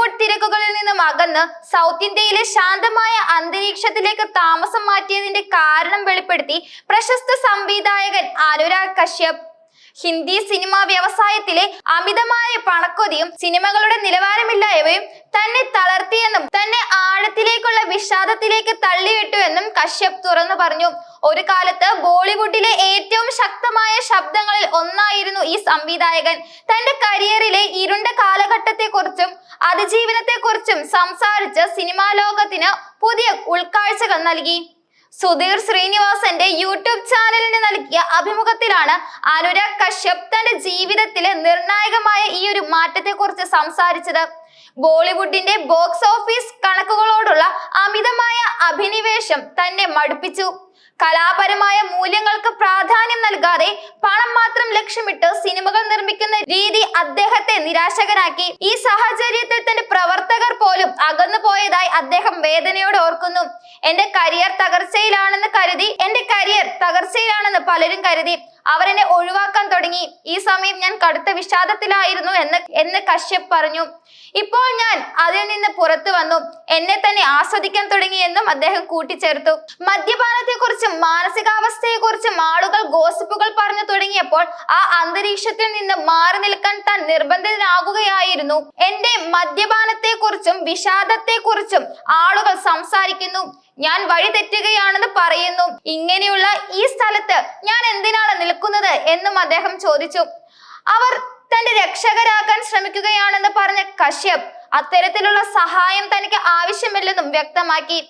ബോളിവുഡ് തിരക്കുകളിൽ നിന്നും അകന്ന് സൗത്ത് ഇന്ത്യയിലെ ശാന്തമായ അന്തരീക്ഷത്തിലേക്ക് താമസം മാറ്റിയതിന്റെ കാരണം വെളിപ്പെടുത്തി പ്രശസ്ത സംവിധായകൻ അനുരാഗ് കശ്യപ്. ഹിന്ദി സിനിമാ വ്യവസായത്തിലെ അമിതമായ പണക്കൊതിയും സിനിമകളുടെ നിലവാരമില്ലായ്മയും തന്നെ തളർത്തിയെന്നും തന്നെ ആഴത്തിലേക്കുള്ള വിഷാദത്തിലേക്ക് തള്ളിവിട്ടുവെന്നും കശ്യപ് തുറന്നു പറഞ്ഞു. ഒരു കാലത്ത് ബോളിവുഡിലെ ഏറ്റവും ശക്തമായ ശബ്ദങ്ങളിൽ ഒന്നായിരുന്നു ഈ സംവിധായകൻ. തന്റെ കരിയറിലെ ഇരുണ്ട കാലഘട്ടത്തെക്കുറിച്ചും അതിജീവനത്തെക്കുറിച്ചും സംസാരിച്ച് സിനിമാ ലോകത്തിന് പുതിയ ഉൾക്കാഴ്ചകൾ നൽകി. സുധീർ ശ്രീനിവാസന്റെ യൂട്യൂബ് ചാനലിന് നൽകിയ അഭിമുഖത്തിലാണ് അനുരാഗ് കശ്യപ് തന്റെ ജീവിതത്തിലെ നിർണായകമായ ഈ ഒരു മാറ്റത്തെക്കുറിച്ച് സംസാരിച്ചത്. ബോളിവുഡിന്റെ ബോക്സ് ഓഫീസ് കണക്കുകളോടുള്ള അമിതമായ അഭിനിവേശം തന്നെ മടുപ്പിച്ചു. കലാപരമായ മൂല്യങ്ങൾക്ക് പ്രാധാന്യം നൽകാതെ പണം മാത്രം ലക്ഷ്യമിട്ട് സിനിമകൾ നിർമ്മിക്കുന്ന രീതി അദ്ദേഹത്തെ നിരാശകനാക്കി. ഈ സാഹചര്യത്തിൽ തന്നെ പ്രവർത്തകർ പോലും അകന്നു പോയതായി അദ്ദേഹം വേദനയോടെ ഓർക്കുന്നു. എന്റെ കരിയർ തകർച്ചയിലാണെന്ന് കരുതി എന്റെ കരിയർ തകർച്ചയിലാണെന്ന് പലരും കരുതി. അവർ എന്നെ ഒഴിവാക്കാൻ തുടങ്ങി. ഈ സമയം ഞാൻ കടുത്ത വിഷാദത്തിലായിരുന്നു എന്ന് എന്ന് കശ്യപ് പറഞ്ഞു. ഇപ്പോൾ ഞാൻ അതിൽ നിന്ന് പുറത്തു വന്നു. എന്നെ തന്നെ ആസ്വദിക്കാൻ തുടങ്ങിയെന്നും അദ്ദേഹം കൂട്ടിച്ചേർത്തു. മദ്യപാനത്തെക്കുറിച്ചും മാനസികാവസ്ഥയെക്കുറിച്ചും ആളുകൾ ഗോസിപ്പുകൾ പറഞ്ഞു തുടങ്ങിയപ്പോൾ ആ അന്തരീക്ഷത്തിൽ നിന്ന് മാറി നിൽക്കാൻ താൻ നിർബന്ധിതനാകുകയായിരുന്നു. എന്റെ മദ്യപാനത്തെക്കുറിച്ചും വിഷാദത്തെക്കുറിച്ചും ആളുകൾ സംസാരിക്കുന്നു. ഞാൻ വഴി തെറ്റുകയാണെന്ന് പറയുന്നു. ഇങ്ങനെയുള്ള ഈ സ്ഥലത്ത് എന്നും അദ്ദേഹം ചോദിച്ചു. അവർ തന്റെ രക്ഷകരാക്കാൻ ശ്രമിക്കുകയാണെന്ന് പറഞ്ഞ കശ്യപ് അത്തരത്തിലുള്ള സഹായം തനിക്ക് ആവശ്യമില്ലെന്നും വ്യക്തമാക്കി.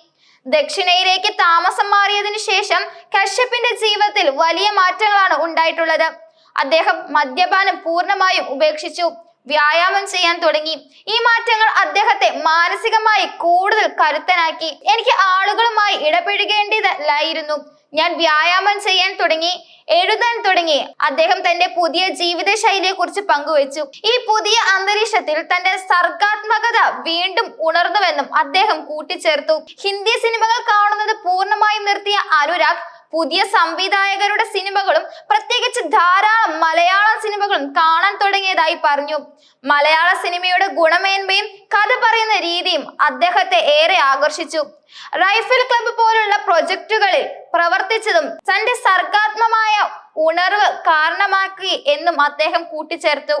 ദക്ഷിണയിലേക്ക് താമസം മാറിയതിനു ശേഷം കശ്യപ്പിന്റെ ജീവിതത്തിൽ വലിയ മാറ്റങ്ങളാണ് ഉണ്ടായിട്ടുള്ളത്. അദ്ദേഹം മദ്യപാനം പൂർണമായും ഉപേക്ഷിച്ചു. വ്യായാമം ചെയ്യാൻ തുടങ്ങി. ഈ മാറ്റങ്ങൾ അദ്ദേഹത്തെ മാനസികമായി കൂടുതൽ കരുത്തനാക്കി. എനിക്ക് ആളുകളുമായി ഇടപെടുകേണ്ടതല്ലായിരുന്നു ഞാൻ വ്യായാമം ചെയ്യാൻ തുടങ്ങി. എഴുതാൻ തുടങ്ങി. അദ്ദേഹം തന്റെ പുതിയ ജീവിത ശൈലിയെ കുറിച്ച് പങ്കുവച്ചു. ഈ പുതിയ അന്തരീക്ഷത്തിൽ തന്റെ സർഗാത്മകത വീണ്ടും ഉണർന്നുവെന്നും അദ്ദേഹം കൂട്ടിച്ചേർത്തു. ഹിന്ദി സിനിമകൾ കാണുന്നത് പൂർണമായും നിർത്തിയ അനുരാഗ് പുതിയ സംവിധായകരുടെ സിനിമകളും പ്രത്യേകിച്ച് ധാരാളം മലയാളം സിനിമകളും കാണാൻ തുടങ്ങിയതായി പറഞ്ഞു. മലയാള സിനിമയുടെ ഗുണമേന്മയും കഥ പറയുന്ന രീതിയും അദ്ദേഹത്തെ ഏറെ ആകർഷിച്ചു. റൈഫിൾ ക്ലബ്ബ് പോലുള്ള പ്രൊജക്ടുകളിൽ പ്രവർത്തിച്ചതും തന്റെ സർഗാത്മമായ ഉണർവ് കാരണമാക്കി എന്നും അദ്ദേഹം കൂട്ടിച്ചേർത്തു.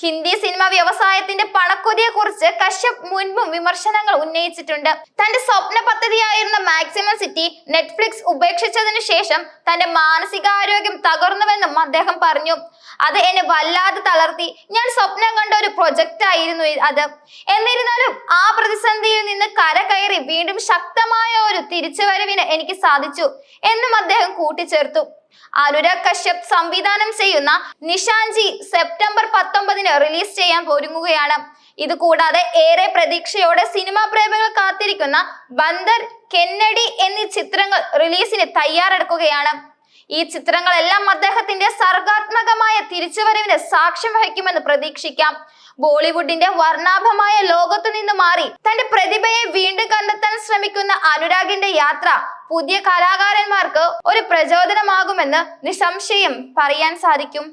ഹിന്ദി സിനിമ വ്യവസായത്തിന്റെ പണക്കൊതിയെ കുറിച്ച് കശ്യപ് മുൻപും വിമർശനങ്ങൾ ഉന്നയിച്ചിട്ടുണ്ട്. തന്റെ സ്വപ്ന പദ്ധതിയായിരുന്ന മാക്സിമം സിറ്റി നെറ്റ്ഫ്ലിക്സ് ഉപേക്ഷിച്ചതിനു ശേഷം തന്റെ മാനസികാരോഗ്യം തകർന്നുവെന്നും അദ്ദേഹം പറഞ്ഞു. അത് എന്നെ വല്ലാതെ തളർത്തി. ഞാൻ സ്വപ്നം കണ്ട ഒരു പ്രൊജക്റ്റ് ആയിരുന്നു അത്. എന്നിരുന്നാലും ആ പ്രതിസന്ധിയിൽ നിന്ന് കരകയറി വീണ്ടും ശക്തമായ ഒരു തിരിച്ചുവരവിന് എനിക്ക് സാധിച്ചു എന്നും അദ്ദേഹം കൂട്ടിച്ചേർത്തു. അനുരാഗ് കശ്യപ് സംവിധാനം ചെയ്യുന്ന നിഷാൻജി സെപ്റ്റംബർ പത്തൊമ്പതിന് റിലീസ് ചെയ്യാൻ ഒരുങ്ങുകയാണ്. ഇത് കൂടാതെ ഏറെ പ്രതീക്ഷയോടെ സിനിമാ പ്രേമികൾ കാത്തിരിക്കുന്ന ബന്ദർ കെന്നഡി എന്നീ ചിത്രങ്ങൾ റിലീസിന് തയ്യാറെടുക്കുകയാണ്. ഈ ചിത്രങ്ങളെല്ലാം അദ്ദേഹത്തിന്റെ സർഗാത്മകമായ തിരിച്ചുവരവിന് സാക്ഷ്യം വഹിക്കുമെന്ന് പ്രതീക്ഷിക്കാം. ബോളിവുഡിന്റെ വർണാഭമായ ലോകത്തു നിന്ന് മാറി തന്റെ പ്രതിഭയെ വീണ്ടും കണ്ടെത്താൻ ശ്രമിക്കുന്ന അനുരാഗിന്റെ യാത്ര പുതിയ കലാകാരന്മാർക്ക് ഒരു പ്രചോദനമാകുമെന്ന് നിസ്സംശയം പറയാൻ സാധിക്കും.